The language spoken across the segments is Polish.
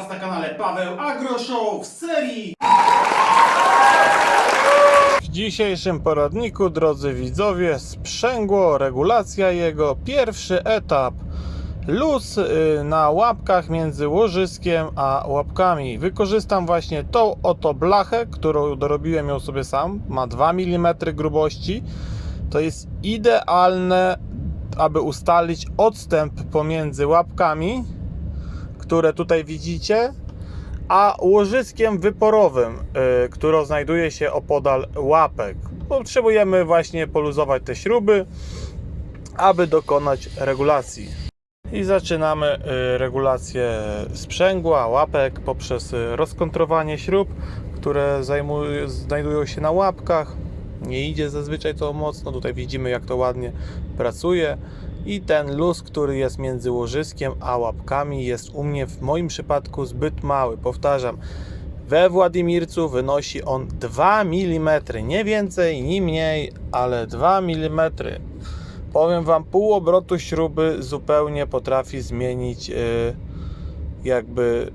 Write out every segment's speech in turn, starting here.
Was na kanale Paweł Agro Show w serii W dzisiejszym poradniku, drodzy widzowie, sprzęgło, regulacja jego, pierwszy etap. Luz y, na łapkach między łożyskiem a łapkami. Wykorzystam właśnie tą oto blachę, którą dorobiłem ją sobie sam. Ma 2 mm grubości. To jest idealne, aby ustalić odstęp pomiędzy łapkami, które tutaj widzicie, a łożyskiem wyporowym, y, które znajduje się opodal łapek. Potrzebujemy właśnie poluzować te śruby, aby dokonać regulacji. I zaczynamy y, regulację sprzęgła, łapek poprzez y, rozkontrowanie śrub, które znajdują się na łapkach. Nie idzie zazwyczaj to mocno. Tutaj widzimy, jak to ładnie pracuje. I ten luz, który jest między łożyskiem a łapkami, jest u mnie w moim przypadku zbyt mały. Powtarzam, we Władimircu wynosi on 2 mm, nie więcej, ni mniej, ale 2 mm. Powiem Wam, pół obrotu śruby zupełnie potrafi zmienić yy, jakby,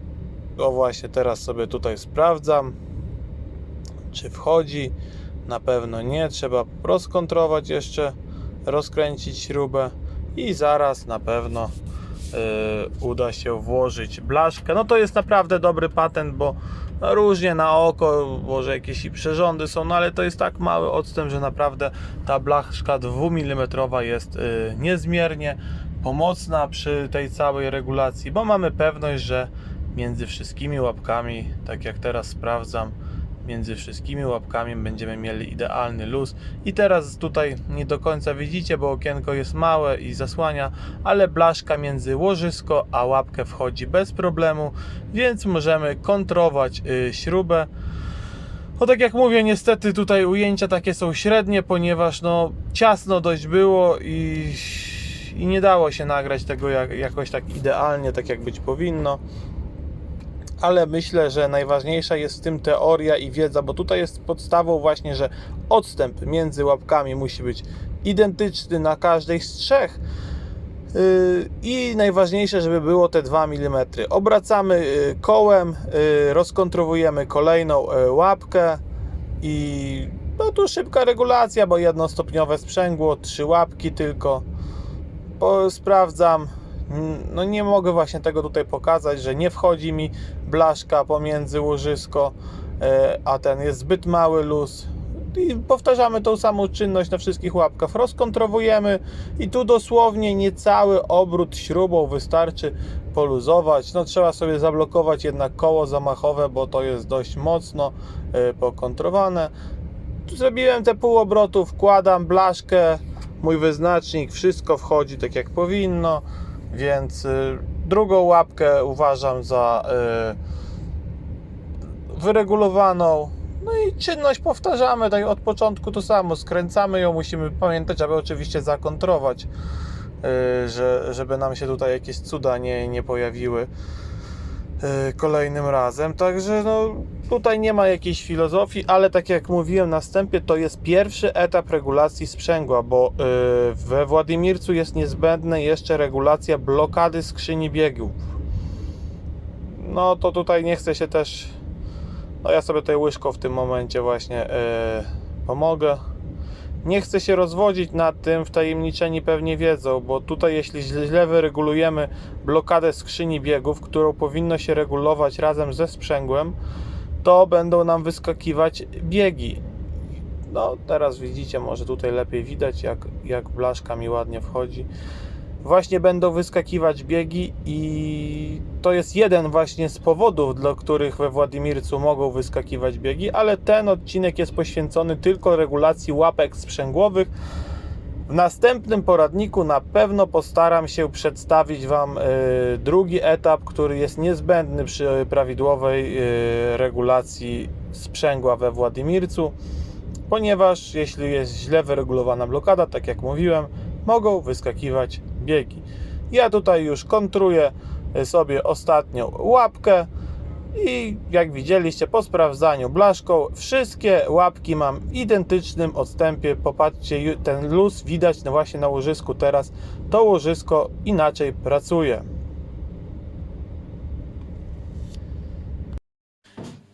o właśnie teraz sobie tutaj sprawdzam, czy wchodzi, na pewno nie, trzeba rozkontrować jeszcze, rozkręcić śrubę i zaraz na pewno yy, uda się włożyć blaszkę. No to jest naprawdę dobry patent, bo różnie na oko, może jakieś i przyrządy są, no ale to jest tak mały odstęp, że naprawdę ta blaszka 2 mm jest yy, niezmiernie pomocna przy tej całej regulacji, bo mamy pewność, że między wszystkimi łapkami, tak jak teraz sprawdzam, między wszystkimi łapkami będziemy mieli idealny luz. I teraz tutaj nie do końca widzicie, bo okienko jest małe i zasłania, ale blaszka między łożysko a łapkę wchodzi bez problemu, więc możemy kontrować y, śrubę. No tak jak mówię, niestety tutaj ujęcia takie są średnie, ponieważ no ciasno dość było i, i nie dało się nagrać tego jak, jakoś tak idealnie, tak jak być powinno ale myślę, że najważniejsza jest w tym teoria i wiedza, bo tutaj jest podstawą właśnie, że odstęp między łapkami musi być identyczny na każdej z trzech. Yy, I najważniejsze, żeby było te 2 mm. Obracamy yy, kołem, yy, rozkontrowujemy kolejną łapkę i no tu szybka regulacja, bo jednostopniowe sprzęgło, trzy łapki tylko. Sprawdzam, no nie mogę właśnie tego tutaj pokazać, że nie wchodzi mi blaszka pomiędzy łożysko, e, a ten jest zbyt mały luz. I powtarzamy tą samą czynność na wszystkich łapkach. Rozkontrowujemy i tu dosłownie niecały obrót śrubą wystarczy poluzować. No trzeba sobie zablokować jednak koło zamachowe, bo to jest dość mocno e, pokontrowane. Zrobiłem te pół obrotu, wkładam blaszkę, mój wyznacznik, wszystko wchodzi tak jak powinno więc y, drugą łapkę uważam za y, wyregulowaną. No i czynność powtarzamy tak od początku to samo. Skręcamy ją, musimy pamiętać, aby oczywiście zakontrować, y, że, żeby nam się tutaj jakieś cuda nie, nie pojawiły kolejnym razem. Także no, tutaj nie ma jakiejś filozofii, ale tak jak mówiłem na wstępie, to jest pierwszy etap regulacji sprzęgła, bo y, we Władimircu jest niezbędna jeszcze regulacja blokady skrzyni biegów. No to tutaj nie chcę się też. No ja sobie tutaj łyżką w tym momencie właśnie y, pomogę. Nie chcę się rozwodzić nad tym, wtajemniczeni pewnie wiedzą, bo tutaj jeśli źle wyregulujemy blokadę skrzyni biegów, którą powinno się regulować razem ze sprzęgłem, to będą nam wyskakiwać biegi. No teraz widzicie, może tutaj lepiej widać jak, jak blaszka mi ładnie wchodzi. Właśnie będą wyskakiwać biegi i to jest jeden właśnie z powodów, dla których we Władimircu mogą wyskakiwać biegi, ale ten odcinek jest poświęcony tylko regulacji łapek sprzęgłowych. W następnym poradniku na pewno postaram się przedstawić Wam y, drugi etap, który jest niezbędny przy prawidłowej y, regulacji sprzęgła we Władimircu, ponieważ jeśli jest źle wyregulowana blokada, tak jak mówiłem, mogą wyskakiwać biegi. Ja tutaj już kontruję sobie ostatnią łapkę i jak widzieliście po sprawdzaniu blaszką, wszystkie łapki mam w identycznym odstępie. Popatrzcie, ten luz widać właśnie na łożysku teraz. To łożysko inaczej pracuje.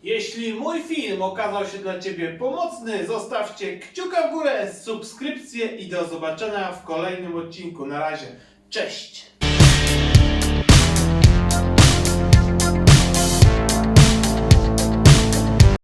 Jeśli mój film okazał się dla Ciebie pomocny, zostawcie kciuka w górę, subskrypcję i do zobaczenia w kolejnym odcinku. Na razie, cześć!